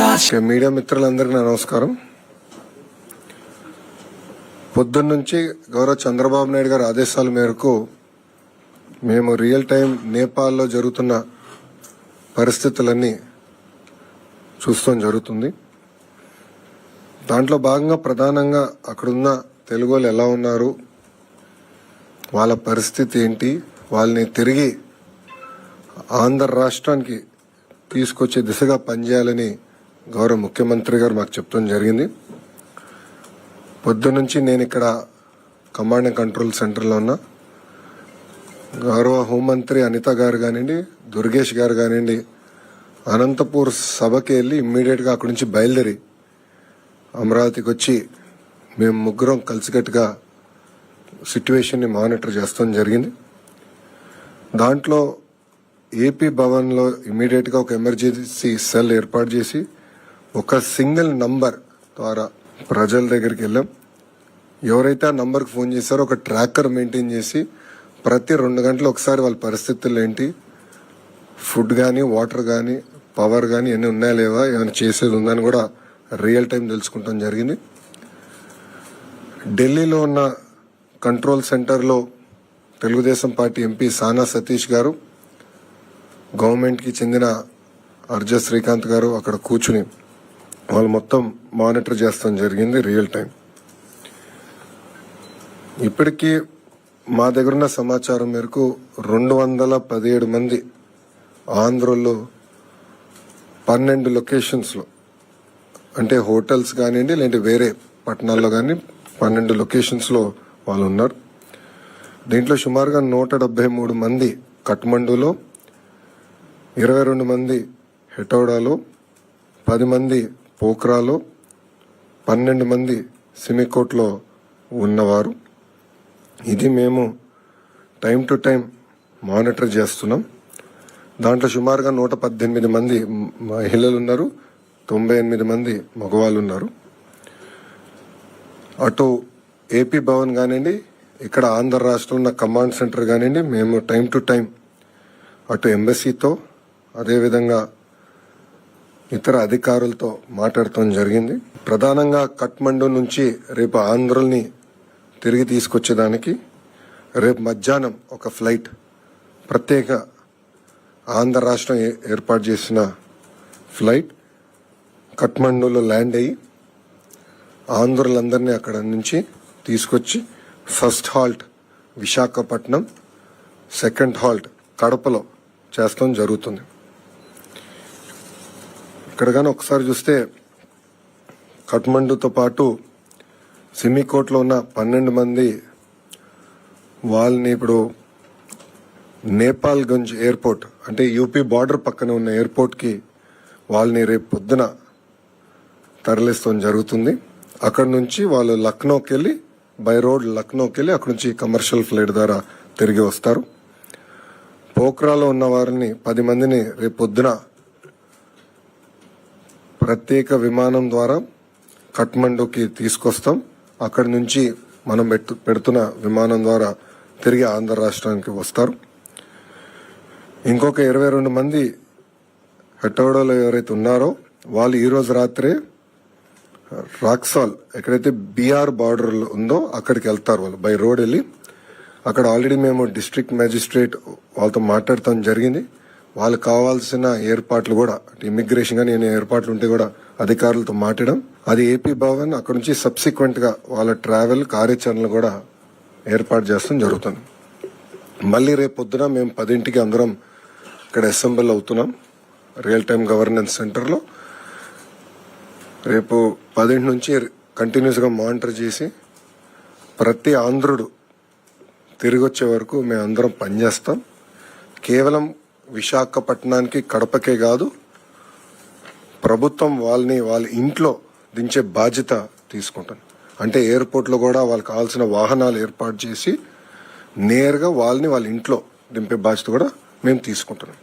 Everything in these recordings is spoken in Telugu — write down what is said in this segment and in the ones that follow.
మీడియా మిత్రులందరికీ నా నమస్కారం. పొద్దున్న నుంచి గౌరవ చంద్రబాబు నాయుడు గారి ఆదేశాల మేరకు మేము రియల్ టైం నేపాల్లో జరుగుతున్న పరిస్థితులన్నీ చూస్తాం జరుగుతుంది. దాంట్లో భాగంగా ప్రధానంగా అక్కడున్న తెలుగు వాళ్ళు ఎలా ఉన్నారు వాళ్ళ పరిస్థితి ఏంటి వాళ్ళని తిరిగి ఆంధ్ర రాష్ట్రానికి తీసుకొచ్చే దిశగా పనిచేయాలని గౌరవ ముఖ్యమంత్రి గారు మాకు చెప్తాం జరిగింది. పొద్దునుంచి నేను ఇక్కడ కమాండ్ అండ్ కంట్రోల్ సెంటర్లో ఉన్నా. గౌరవ హోంమంత్రి అనిత గారు కానివ్వండి దుర్గేష్ గారు కానివ్వండి అనంతపూర్ సభకి వెళ్ళి ఇమ్మీడియట్గా అక్కడి నుంచి బయలుదేరి అమరావతికి వచ్చి మేము ముగ్గురం కలిసికట్టుగా సిట్యువేషన్ని మానిటర్ చేస్తాం జరిగింది. దాంట్లో ఏపీ భవన్లో ఇమీడియట్గా ఒక ఎమర్జెన్సీ సెల్ ఏర్పాటు చేసి ఒక సింగిల్ నంబర్ ద్వారా ప్రజల దగ్గరికి వెళ్ళాం. ఎవరైతే ఆ నంబర్కి ఫోన్ చేశారో ఒక ట్రాకర్ మెయింటైన్ చేసి ప్రతి రెండు గంటలు ఒకసారి వాళ్ళ పరిస్థితులు ఏంటి ఫుడ్ కానీ వాటర్ కానీ పవర్ కానీ ఎన్ని ఉన్నాయా లేవా ఏమైనా చేసేది ఉందని కూడా రియల్ టైం తెలుసుకుంటాం జరిగింది. ఢిల్లీలో ఉన్న కంట్రోల్ సెంటర్లో తెలుగుదేశం పార్టీ ఎంపీ సానా సతీష్ గారు గవర్నమెంట్కి చెందిన అర్జ శ్రీకాంత్ గారు అక్కడ కూర్చుని వాళ్ళు మొత్తం మానిటర్ చేస్తాం జరిగింది రియల్ టైం ఇప్పటికీ మా దగ్గరున్న సమాచారం మేరకు రెండు వందల పదిహేడు మంది ఆంధ్రలో పన్నెండు లొకేషన్స్లో అంటే హోటల్స్ కానివ్వండి లేదంటే వేరే పట్టణాల్లో కానీ పన్నెండు లొకేషన్స్లో వాళ్ళు ఉన్నారు. దీంట్లో సుమారుగా నూట డెబ్బై మూడు మంది కఠ్మండులో ఇరవై రెండు మంది హెటౌడాలో పది మంది పోక్రాలో పన్నెండు మంది సిమికోట్లో ఉన్నవారు. ఇది మేము టైం టు టైం మానిటర్ చేస్తున్నాం. దాంట్లో సుమారుగా నూట పద్దెనిమిది మంది మహిళలు ఉన్నారు తొంభై ఎనిమిది మంది మగవాళ్ళు ఉన్నారు అటు ఏపీ భవన్ కానివ్వండి ఇక్కడ ఆంధ్ర రాష్ట్రంలో ఉన్న కమాండ్ సెంటర్ కానివ్వండి మేము టైం టు టైం అటు ఎంబసీతో అదేవిధంగా ఇతర అధికారులతో మాట్లాడటం జరిగింది. ప్రధానంగా కట్మండు నుంచి రేపు ఆంధ్రుల్ని తిరిగి తీసుకొచ్చేదానికి రేపు మధ్యాహ్నం ఒక ఫ్లైట్ ప్రత్యేక ఆంధ్ర రాష్ట్రం ఏ- ఏర్పాటు చేసిన ఫ్లైట్ కట్మండులో ల్యాండ్ అయ్యి ఆంధ్రులందరినీ అక్కడ నుంచి తీసుకొచ్చి first halt Visakhapatnam second halt కడపలో చేస్తాం జరుగుతుంది. ఇక్కడ కానీ ఒకసారి చూస్తే కఠ్మండుతో పాటు సిమికోట్లో ఉన్న పన్నెండు మంది వాళ్ళని ఇప్పుడు నేపాల్గంజ్ ఎయిర్పోర్ట్ అంటే యూపీ బార్డర్ పక్కన ఉన్న ఎయిర్పోర్ట్కి వాళ్ళని రేపు పొద్దున తరలిస్తాం జరుగుతుంది. అక్కడ నుంచి వాళ్ళు లక్నోకి వెళ్ళి బై రోడ్ లక్నోకి వెళ్ళి అక్కడ నుంచి కమర్షియల్ ఫ్లైట్ ద్వారా తిరిగి వస్తారు. పోక్రాలో ఉన్న వారిని పది మందిని రేపు పొద్దున ప్రత్యేక విమానం ద్వారా కఠ్మండుకి తీసుకొస్తాం. అక్కడి నుంచి మనం పెట్టు పెడుతున్న విమానం ద్వారా తిరిగి ఆంధ్ర రాష్ట్రానికి వస్తారు. ఇంకొక ఇరవై రెండు మంది హెటోడోలో ఎవరైతే ఉన్నారో వాళ్ళు ఈరోజు రాత్రే రాక్సాల్ ఎక్కడైతే బీఆర్ బార్డర్ ఉందో అక్కడికి వెళ్తారు వాళ్ళు బై రోడ్ వెళ్ళి. అక్కడ ఆల్రెడీ మేము డిస్ట్రిక్ట్ మ్యాజిస్ట్రేట్ వాళ్ళతో మాట్లాడటం జరిగింది. వాళ్ళకి కావాల్సిన ఏర్పాట్లు కూడా ఇమిగ్రేషన్ కానీ ఏమైనా ఏర్పాట్లు ఉంటే కూడా అధికారులతో మాట్లాడడం. అది ఏపీ భవన్ అక్కడ నుంచి సబ్సిక్వెంట్గా వాళ్ళ ట్రావెల్ కార్యాచరణలు కూడా ఏర్పాటు చేస్తాం జరుగుతుంది. మళ్ళీ రేపు పొద్దున మేము పదింటికి అందరం ఇక్కడ అసెంబ్లీ అవుతున్నాం రియల్ టైం గవర్నెన్స్ సెంటర్లో రేపు పదింటి నుంచి కంటిన్యూస్గా మానిటర్ చేసి ప్రతి ఆంధ్రుడు తిరిగి వచ్చే వరకు మేము అందరం పనిచేస్తాం. కేవలం విశాఖపట్నానికి కడపకే కాదు ప్రభుత్వం వాళ్ళని వాళ్ళ ఇంట్లో దించే బాధ్యత తీసుకుంటాను అంటే ఎయిర్పోర్ట్లో కూడా వాళ్ళకి కావాల్సిన వాహనాలు ఏర్పాటు చేసి నేరుగా వాళ్ళని వాళ్ళ ఇంట్లో దింపే బాధ్యత కూడా మేము తీసుకుంటున్నాం.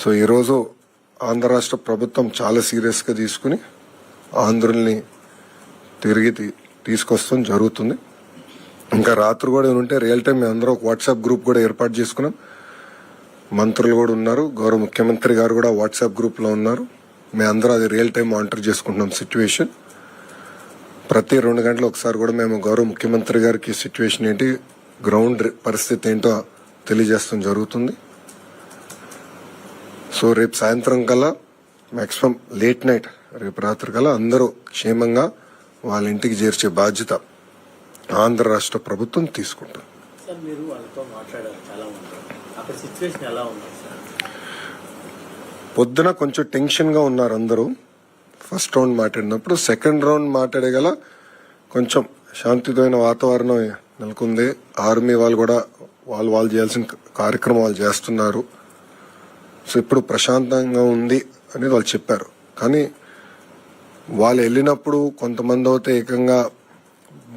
సో ఈరోజు ఆంధ్ర రాష్ట్ర ప్రభుత్వం చాలా సీరియస్గా తీసుకుని ఆంధ్రుల్ని తిరిగి తీసుకొస్తాం జరుగుతుంది. ఇంకా రాత్రి కూడా ఉంటే రియల్ టైం మేము అందరం ఒక వాట్సాప్ గ్రూప్ కూడా ఏర్పాటు చేసుకున్నాం. మంత్రులు కూడా ఉన్నారు. గౌరవ ముఖ్యమంత్రి గారు కూడా వాట్సాప్ గ్రూప్లో ఉన్నారు. మేము అందరూ అది రియల్ టైం మానిటర్ చేసుకుంటున్నాం సిచ్యువేషన్ ప్రతి రెండు గంటలు ఒకసారి కూడా మేము గౌరవ ముఖ్యమంత్రి గారికి సిచ్యువేషన్ ఏంటి గ్రౌండ్ పరిస్థితి ఏంటో తెలియజేస్తాం జరుగుతుంది. సో రేపు సాయంత్రం కల్లా మ్యాక్సిమం లేట్ నైట్ రేపు రాత్రి కల్లా అందరూ క్షేమంగా వాళ్ళ ఇంటికి చేర్చే బాధ్యత ఆంధ్ర రాష్ట్ర ప్రభుత్వం తీసుకుంటుంది. మొత్తం మీరు వాళ్ళతో మాట్లాడారు చాలా మంది. అక్కడ సిచ్యువేషన్ ఎలా ఉంది సార్? పొద్దున కొంచెం టెన్షన్గా ఉన్నారు అందరూ. ఫస్ట్ రౌండ్ మాట్లాడినప్పుడు సెకండ్ రౌండ్ మాట్లాడగల కొంచెం శాంతియుతమైన వాతావరణం నెలకొంది. ఆర్మీ వాళ్ళు కూడా వాళ్ళు వాళ్ళు చేయాల్సిన కార్యక్రమం వాళ్ళు చేస్తున్నారు. సో ఇప్పుడు ప్రశాంతంగా ఉంది అనేది వాళ్ళు చెప్పారు. కానీ వాళ్ళు వెళ్ళినప్పుడు కొంతమంది అయితే ఏకంగా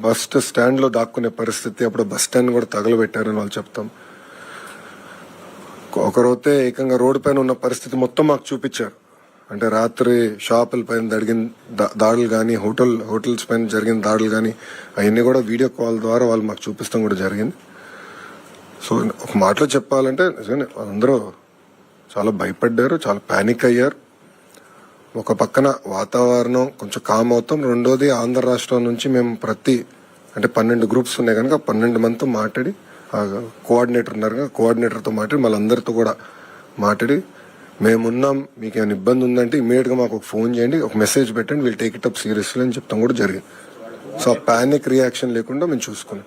బస్ స్టాండ్లో దాక్కునే పరిస్థితి అప్పుడు బస్ స్టాండ్ కూడా తగలబెట్టారని వాళ్ళు చెప్తాం. ఒకరైతే ఏకంగా రోడ్డు పైన ఉన్న పరిస్థితి మొత్తం మాకు చూపించారు. అంటే రాత్రి షాపుల పైన జరిగిన దాడులు కానీ హోటల్ హోటల్స్ పైన జరిగిన దాడులు కానీ అవన్నీ కూడా వీడియో కాల్ ద్వారా వాళ్ళు మాకు చూపిస్తాం కూడా జరిగింది. సో ఒక మాటలో చెప్పాలంటే అందరూ చాలా భయపడ్డారు చాలా పానిక్ అయ్యారు. ఒక పక్కన వాతావరణం కొంచెం కామ్ అవుతాం. రెండోది ఆంధ్ర రాష్ట్రం నుంచి మేము ప్రతి అంటే పన్నెండు గ్రూప్స్ ఉన్నాయి కనుక పన్నెండు మందితో మాట్లాడి కోఆర్డినేటర్ ఉన్నారు కదా కోఆర్డినేటర్తో మాట్లాడి వాళ్ళందరితో కూడా మాట్లాడి మేమున్నాం మీకు ఏమైనా ఇబ్బంది ఉందంటే ఇమీడియట్గా మాకు ఒక ఫోన్ చేయండి ఒక మెసేజ్ పెట్టండి వీళ్ళు టేక్ ఇట్ అప్ సీరియస్లీ అని చెప్తాం కూడా జరిగింది. సో ఆ ప్యానిక్ రియాక్షన్ లేకుండా మేము చూసుకున్నాం.